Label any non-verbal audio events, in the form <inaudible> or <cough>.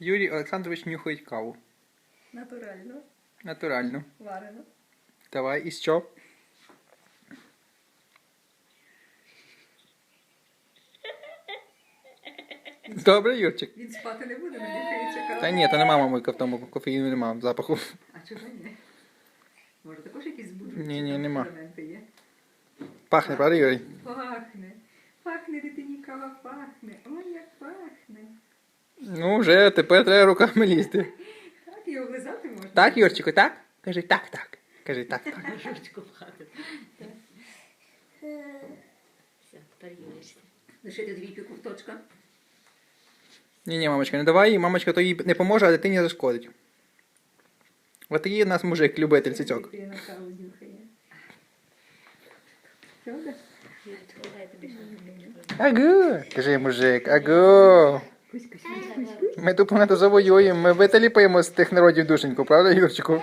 Юрій Олександрович нюхають каву. Натурально, Натурально. варено. Давай, і що? Добре, Юрчик. Він спати не буде, не дихається кава. Та ні, та нема мамика в тому кофеїну нема запаху. А чого ні? Може також якісь збуджуючі Ні, ні, нема. є? Пахне, правда, Юрій? Пахне. Пахне дитині кава, пахне. Ой, як пахне. Ну, вже тепер треба руками лізти. <laughs> Так, і облизати можна. Так, Юрчику, так? Кажи так, так. Кажи так, так. <laughs> Жучку в хату. Все, тепер Юришся. Лишити дві пікурточка. Ні, ні, мамочка, не давай їй, мамочка то їй не поможе, а дитині зашкодить. От такий у нас мужик, любитель цицьок. Дитина каву нюхає. Правда? Юрочку, дай тобі ще. Агу! Кажи, мужик, агу! Ми ту планету завоюємо, ми виталіпаємо з тих народів душеньку, правда, Юрчику?